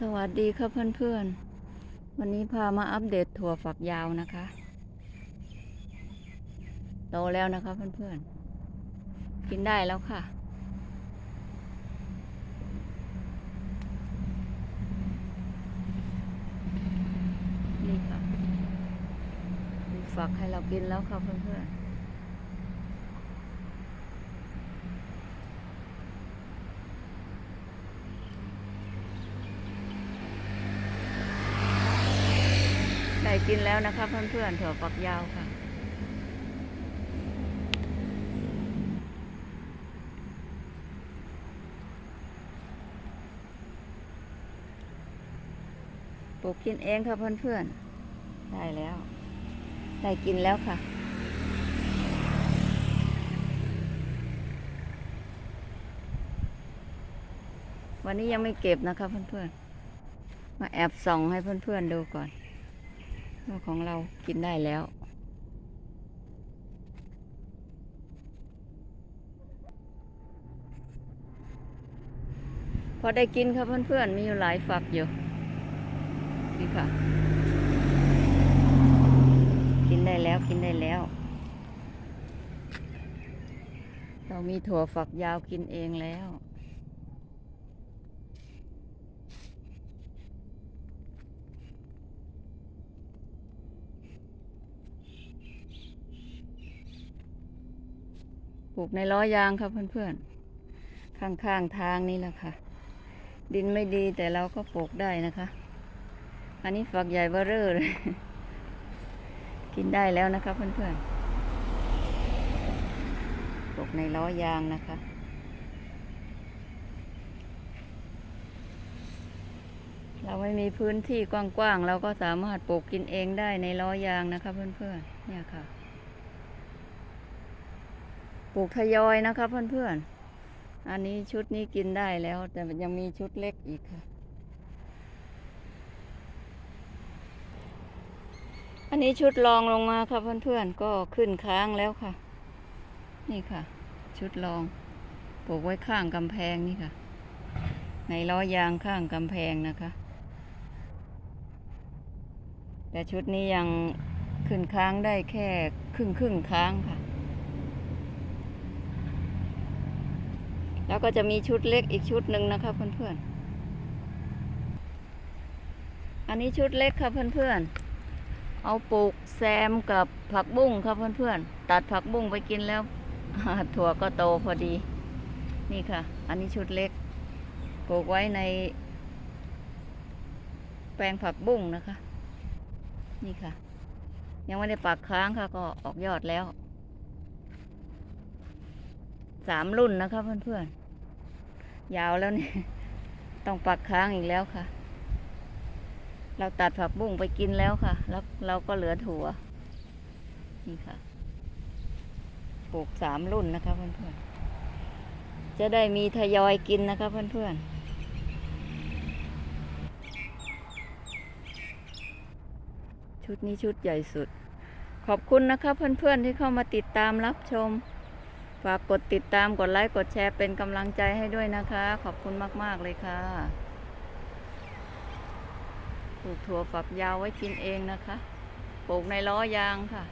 สวัสดีครับเพื่อนๆ วันนี้พามาอัปเดตถั่วฝักยาวนะคะ โตแล้วนะคะเพื่อนๆ กินได้แล้วค่ะ นี่ค่ะ ฝักให้เรากินแล้วค่ะเพื่อนๆ ได้กินแล้วนะคะเพื่อนๆถั่วฝักยาวค่ะ ปลูกกินเองค่ะเพื่อนๆ ได้แล้ว ได้กินแล้วค่ะวันนี้ยังไม่เก็บนะคะเพื่อนๆ มาแอบส่องให้เพื่อนๆดูก่อน ของเรากินได้แล้ว พอได้กินค่ะเพื่อนๆ มีอยู่หลายฝักอยู่ นี่ค่ะ กินได้แล้วกินได้แล้ว เรามีถั่วฝักยาวกินเองแล้ว ปลูกในล้อยางครับเพื่อนๆ ข้างๆทางนี่แหละค่ะ ดินไม่ดีแต่เราก็ปลูกได้นะคะ อันนี้ฝักใหญ่เบ้อเร่อเลย กินได้แล้วนะคะเพื่อนๆ ปลูกในล้อยางนะคะเราไม่มีพื้นที่กว้างๆ เราก็สามารถปลูกกินเองได้ในล้อยางนะคะเพื่อนๆ เนี่ยค่ะ ปลูกทยอยนะคะเพื่อนๆ อันนี้ชุดนี้กินได้แล้ว แต่ยังมีชุดเล็กอีกค่ะ อันนี้ชุดรองลงมาค่ะเพื่อนๆ ก็ขึ้นค้างแล้วค่ะ นี่ค่ะ ชุดรอง ปลูกไว้ข้างกำแพงนี่ค่ะ ในล้อยางข้างกำแพงนะคะ แต่ชุดนี้ยังขึ้นค้างได้แค่ครึ่งครึ่งค้างค่ะ แล้วก็จะมีชุดเล็กอีกชุดหนึ่งนะคะเพื่อนๆ อันนี้ชุดเล็กค่ะเพื่อนๆ เอาปลูกแซมกับผักบุ้งครับเพื่อนๆ ตัดผักบุ้งไปกินแล้วถั่วก็โตพอดี นี่ค่ะ อันนี้ชุดเล็ก ปลูกไว้ใน แปลงผักบุ้งนะคะ นี่ค่ะ ยังไม่ได้ปักค้างค่ะก็ออกยอดแล้วสามรุ่นนะคะเพื่อนๆ ยาวแล้วเนี่ยต้องปักค้างอีกแล้วค่ะ เราตัดผักบุ้งไปกินแล้วค่ะ แล้วเราก็เหลือถั่ว นี่ค่ะ ปลูกสามรุ่นนะคะเพื่อนๆ จะได้มีทยอยกินนะคะเพื่อนๆชุดนี้ชุดใหญ่สุด ขอบคุณนะคะเพื่อนๆที่เข้ามาติดตามรับชม ฝากกดติดตามกดไลค์กดแชร์เป็นกำลังใจให้ด้วยนะคะ ขอบคุณมาก ๆ เลยค่ะปลูกถั่วฝักยาวไว้กินเองนะคะ ปลูกในล้อยางค่ะ